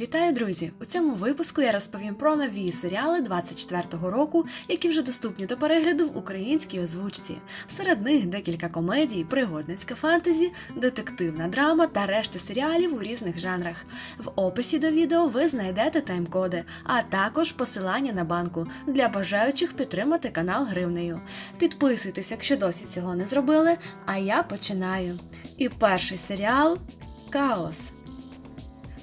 Вітаю, друзі! У цьому випуску я розповім про нові серіали 24-го року, які вже доступні до перегляду в українській озвучці. Серед них декілька комедій, пригодницьке фентезі, детективна драма та решта серіалів у різних жанрах. В описі до відео ви знайдете тайм-коди, а також посилання на банку для бажаючих підтримати канал гривнею. Підписуйтесь, якщо досі цього не зробили. А я починаю. І перший серіал Каос.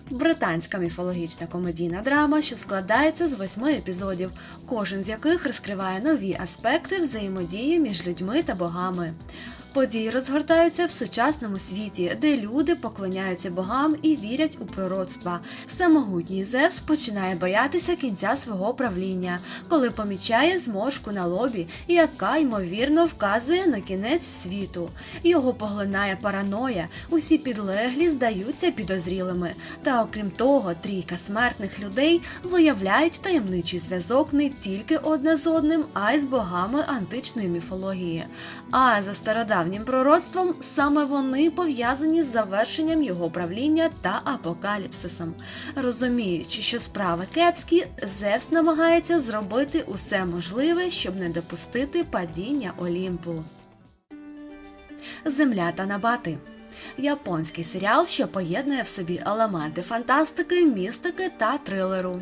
Британська міфологічна комедійна драма, що складається з восьми епізодів, кожен з яких розкриває нові аспекти взаємодії між людьми та богами. Події розгортаються в сучасному світі, де люди поклоняються богам і вірять у пророцтва. Всемогутній Зевс починає боятися кінця свого правління, коли помічає зморшку на лобі, яка ймовірно вказує на кінець світу. Його поглинає параноя, усі підлеглі здаються підозрілими. Та окрім того, трійка смертних людей виявляють таємничий зв'язок не тільки одне з одним, а й з богами античної міфології. А за стародавнім пророцтвом саме вони пов'язані з завершенням його правління та апокаліпсисом. Розуміючи, що справи кепські, Зевс намагається зробити усе можливе, щоб не допустити падіння Олімпу. Земля та набати. Японський серіал, що поєднує в собі елементи фантастики, містики та трилеру.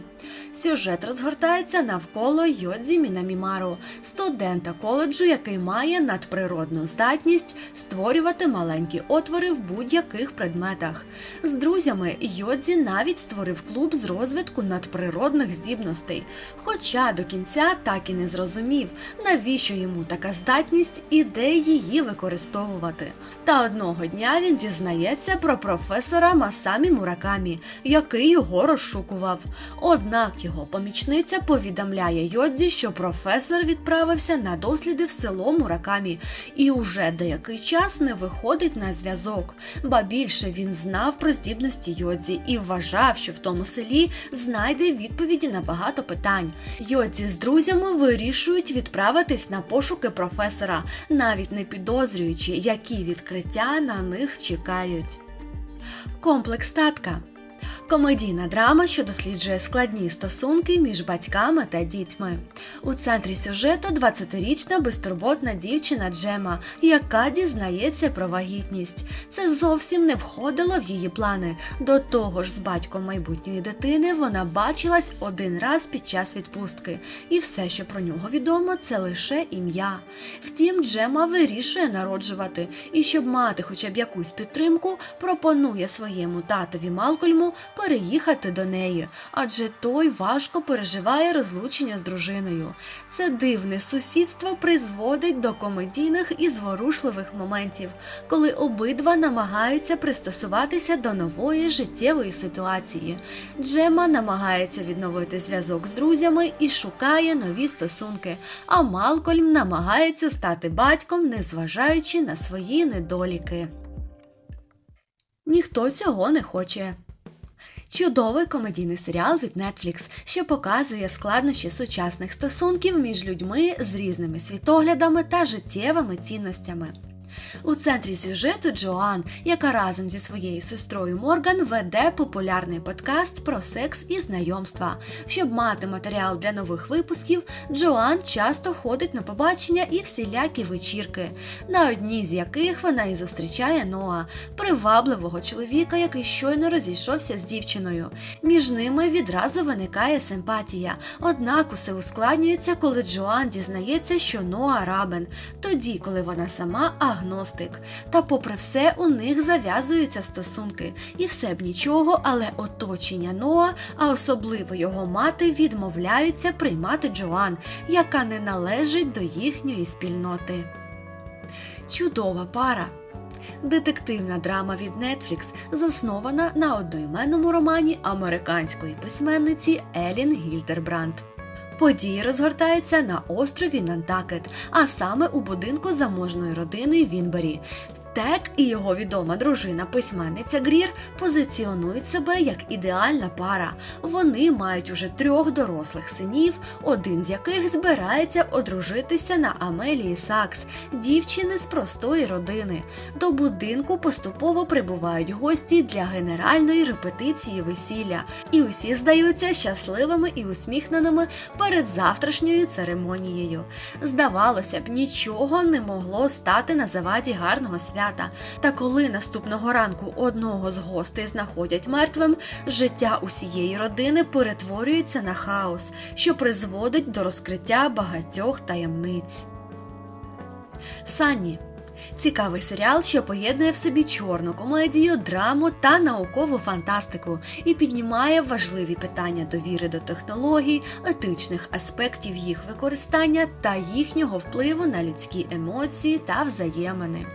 Сюжет розгортається навколо Йодзі Мінамімару, студента коледжу, який має надприродну здатність створювати маленькі отвори в будь-яких предметах. З друзями Йодзі навіть створив клуб з розвитку надприродних здібностей. Хоча до кінця так і не зрозумів, навіщо йому така здатність і де її використовувати. Та одного дня він дізнається про професора Масамі Муракамі, який його розшукував. Однак його помічниця повідомляє Йодзі, що професор відправився на досліди в село Муракамі і уже деякий час не виходить на зв'язок. Ба більше він знав про здібності Йодзі і вважав, що в тому селі знайде відповіді на багато питань. Йодзі з друзями вирішують відправитись на пошуки професора, навіть не підозрюючи, які відкриття на них чекають. Комплекс татка. Комедійна драма, що досліджує складні стосунки між батьками та дітьми. У центрі сюжету 20-річна безтурботна дівчина Джема, яка дізнається про вагітність. Це зовсім не входило в її плани. До того ж, з батьком майбутньої дитини вона бачилась один раз під час відпустки, і все, що про нього відомо, це лише ім'я. Втім, Джема вирішує народжувати, і щоб мати хоча б якусь підтримку, пропонує своєму татові Малкольму переїхати до неї, адже той важко переживає розлучення з дружиною. Це дивне сусідство призводить до комедійних і зворушливих моментів, коли обидва намагаються пристосуватися до нової життєвої ситуації. Джема намагається відновити зв'язок з друзями і шукає нові стосунки, а Малкольм намагається стати батьком, незважаючи на свої недоліки. Ніхто цього не хоче. Чудовий комедійний серіал від Netflix, що показує складнощі сучасних стосунків між людьми з різними світоглядами та життєвими цінностями. У центрі сюжету Джоан, яка разом зі своєю сестрою Морган веде популярний подкаст про секс і знайомства. Щоб мати матеріал для нових випусків, Джоан часто ходить на побачення і всілякі вечірки, на одній з яких вона і зустрічає Ноа, привабливого чоловіка, який щойно розійшовся з дівчиною. Між ними відразу виникає симпатія. Однак усе ускладнюється, коли Джоан дізнається, що Ноа рабен, тоді, коли вона сама агностик. Та, попри все, у них зав'язуються стосунки. І все б нічого, але оточення Ноа, а особливо його мати, відмовляються приймати Джоан, яка не належить до їхньої спільноти. Чудова пара. Детективна драма від Netflix заснована на одноіменному романі американської письменниці Елін Гільдербранд. Події розгортаються на острові Нантакет, а саме у будинку заможної родини Вінбері. Тек і його відома дружина письменниця Грір позиціонують себе як ідеальна пара. Вони мають уже трьох дорослих синів, один з яких збирається одружитися на Амелії Сакс, дівчини з простої родини. До будинку поступово прибувають гості для генеральної репетиції весілля, і усі здаються щасливими і усміхненими перед завтрашньою церемонією. Здавалося б, нічого не могло стати на заваді гарного свята. Та коли наступного ранку одного з гостей знаходять мертвим, життя усієї родини перетворюється на хаос, що призводить до розкриття багатьох таємниць. Санні Цікавий серіал, що поєднує в собі чорну комедію, драму та наукову фантастику і піднімає важливі питання довіри до технологій, етичних аспектів їх використання та їхнього впливу на людські емоції та взаємини.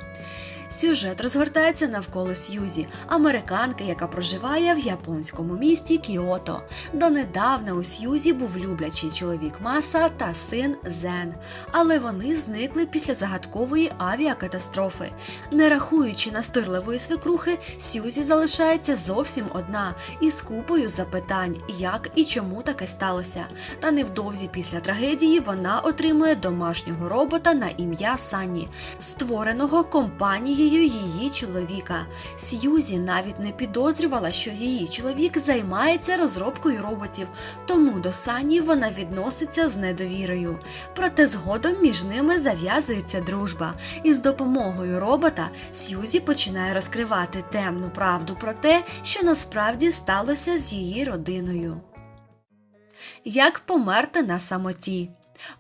Сюжет розгортається навколо Сьюзі, американки, яка проживає в японському місті Кіото. Донедавна у Сьюзі був люблячий чоловік Маса та син Зен, але вони зникли після загадкової авіакатастрофи. Не рахуючи настирливої свекрухи, Сьюзі залишається зовсім одна із купою запитань, як і чому таке сталося. Та невдовзі після трагедії вона отримує домашнього робота на ім'я Санні, створеного компанією її чоловіка. Сьюзі навіть не підозрювала, що її чоловік займається розробкою роботів, тому до Санні вона відноситься з недовірою. Проте згодом між ними зав'язується дружба, і з допомогою робота Сьюзі починає розкривати темну правду про те, що насправді сталося з її родиною. Як померти на самоті.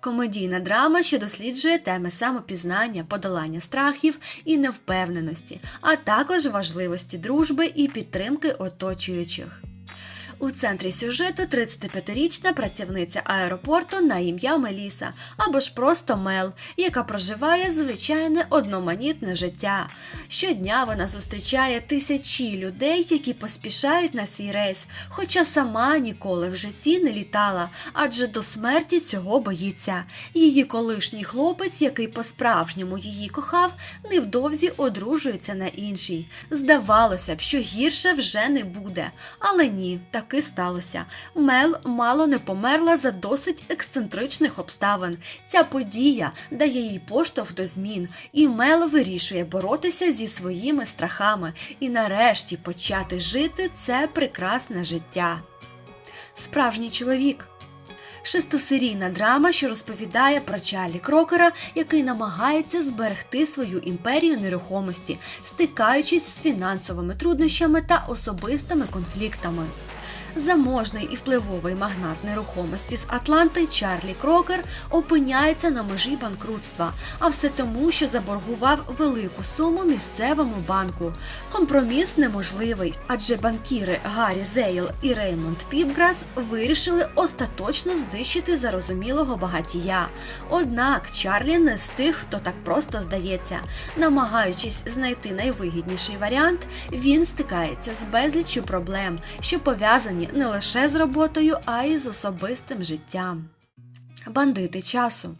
Комедійна драма, що досліджує теми самопізнання, подолання страхів і невпевненості, а також важливості дружби і підтримки оточуючих. У центрі сюжету 35-річна працівниця аеропорту на ім'я Меліса або ж просто Мел, яка проживає звичайне одноманітне життя. Щодня вона зустрічає тисячі людей, які поспішають на свій рейс, хоча сама ніколи в житті не літала, адже до смерті цього боїться. Її колишній хлопець, який по-справжньому її кохав, невдовзі одружується на іншій. Здавалося б, що гірше вже не буде, але ні. так таки сталося. Мел мало не померла за досить ексцентричних обставин. Ця подія дає їй поштовх до змін, і Мел вирішує боротися зі своїми страхами і нарешті почати жити це прекрасне життя. Справжній чоловік. Шестисерійна драма, що розповідає про Чарлі Крокера, який намагається зберегти свою імперію нерухомості, стикаючись з фінансовими труднощами та особистими конфліктами заможний і впливовий магнат нерухомості з Атланти Чарлі Крокер опиняється на межі банкрутства, а все тому, що заборгував велику суму місцевому банку. Компроміс неможливий, адже банкіри Гаррі Зейл і Реймонд Піпграс вирішили остаточно знищити зарозумілого багатія. Однак Чарлі не з тих, хто так просто здається. Намагаючись знайти найвигідніший варіант, він стикається з безліччю проблем, що пов'язані не лише з роботою, а й з особистим життям. Бандити часу.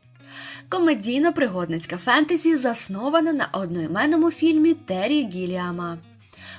Комедійно пригодницька фентезі заснована на одноіменному фільмі Террі Гіліама.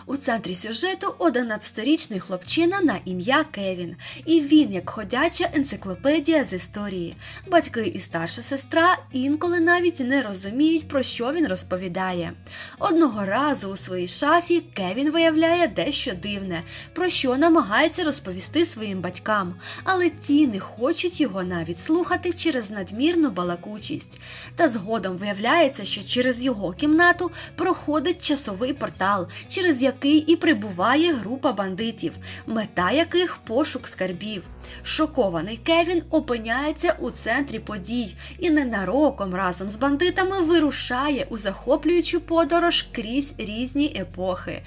У центрі сюжету 11-річний хлопчина на ім'я Кевін, і він, як ходяча енциклопедія з історії. Батьки і старша сестра інколи навіть не розуміють, про що він розповідає. Одного разу у своїй шафі Кевін виявляє дещо дивне, про що намагається розповісти своїм батькам, але ті не хочуть його навіть слухати через надмірну балакучість. Та згодом виявляється, що через його кімнату проходить часовий портал, через який який і прибуває група бандитів, мета яких пошук скарбів. Шокований Кевін опиняється у центрі подій і ненароком разом з бандитами вирушає у захоплюючу подорож крізь різні епохи,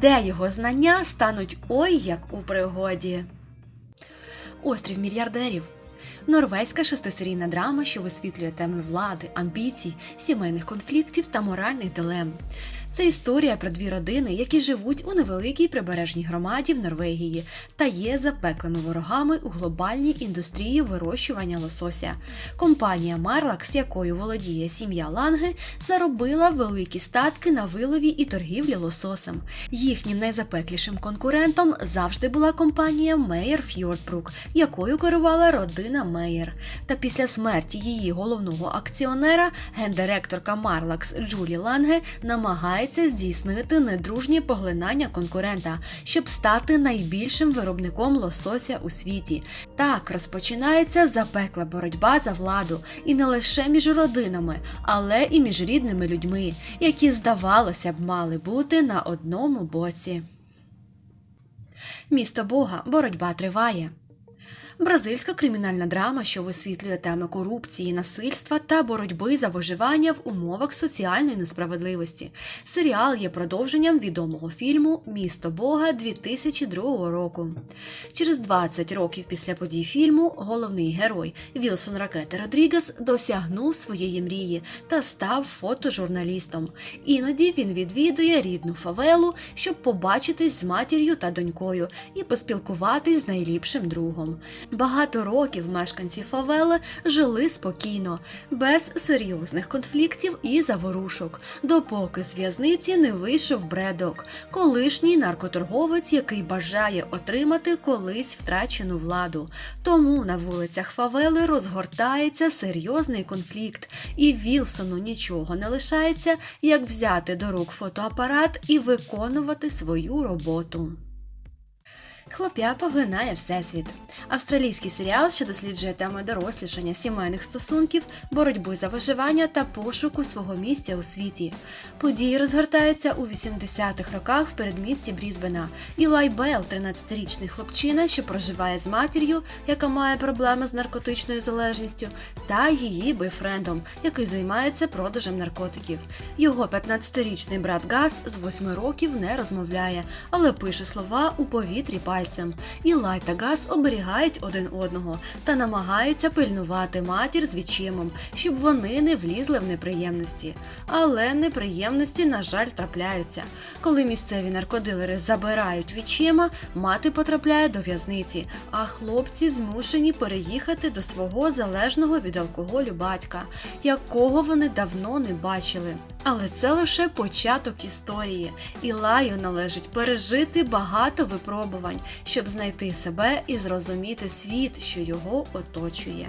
де його знання стануть ой як у пригоді. Острів мільярдерів. Норвезька шестисерійна драма, що висвітлює теми влади, амбіцій, сімейних конфліктів та моральних дилем. Це історія про дві родини, які живуть у невеликій прибережній громаді в Норвегії та є запеклими ворогами у глобальній індустрії вирощування лосося. Компанія Марлакс, якою володіє сім'я Ланге, заробила великі статки на вилові і торгівлі лососем. Їхнім найзапеклішим конкурентом завжди була компанія Мейер Фьордбрук, якою керувала родина Мейер. Та після смерті її головного акціонера гендиректорка Марлакс Джулі Ланге намагається здійснити недружнє поглинання конкурента, щоб стати найбільшим виробником лосося у світі. Так розпочинається запекла боротьба за владу і не лише між родинами, але і між рідними людьми, які, здавалося б, мали бути на одному боці. Місто Бога боротьба триває. Бразильська кримінальна драма, що висвітлює теми корупції, насильства та боротьби за виживання в умовах соціальної несправедливості. Серіал є продовженням відомого фільму Місто Бога 2002 року. Через 20 років після подій фільму головний герой Вілсон Ракети Родрігес досягнув своєї мрії та став фотожурналістом. Іноді він відвідує рідну фавелу, щоб побачитись з матір'ю та донькою і поспілкуватись з найліпшим другом. Багато років мешканці фавели жили спокійно, без серйозних конфліктів і заворушок, допоки з в'язниці не вийшов бредок, колишній наркоторговець, який бажає отримати колись втрачену владу. Тому на вулицях фавели розгортається серйозний конфлікт, і Вілсону нічого не лишається, як взяти до рук фотоапарат і виконувати свою роботу. Хлоп'я поглинає всесвіт. Австралійський серіал, що досліджує теми дорослішання сімейних стосунків, боротьби за виживання та пошуку свого місця у світі. Події розгортаються у 80-х роках в передмісті Брізбена. Ілай Бел, 13-річний хлопчина, що проживає з матір'ю, яка має проблеми з наркотичною залежністю, та її бойфрендом, який займається продажем наркотиків. Його 15-річний брат Газ з 8 років не розмовляє, але пише слова у повітрі пальцем. Ілай та Газ оберігають один одного та намагаються пильнувати матір з відчимом, щоб вони не влізли в неприємності. Але неприємності, на жаль, трапляються. Коли місцеві наркодилери забирають відчима, мати потрапляє до в'язниці, а хлопці змушені переїхати до свого залежного від алкоголю батька, якого вони давно не бачили. Але це лише початок історії. Ілаю належить пережити багато випробувань, щоб знайти себе і зрозуміти світ, що його оточує.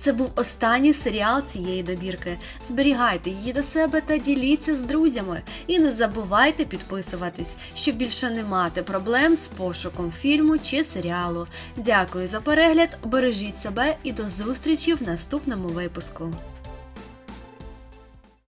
Це був останній серіал цієї добірки. Зберігайте її до себе та діліться з друзями. І не забувайте підписуватись, щоб більше не мати проблем з пошуком фільму чи серіалу. Дякую за перегляд, бережіть себе і до зустрічі в наступному випуску.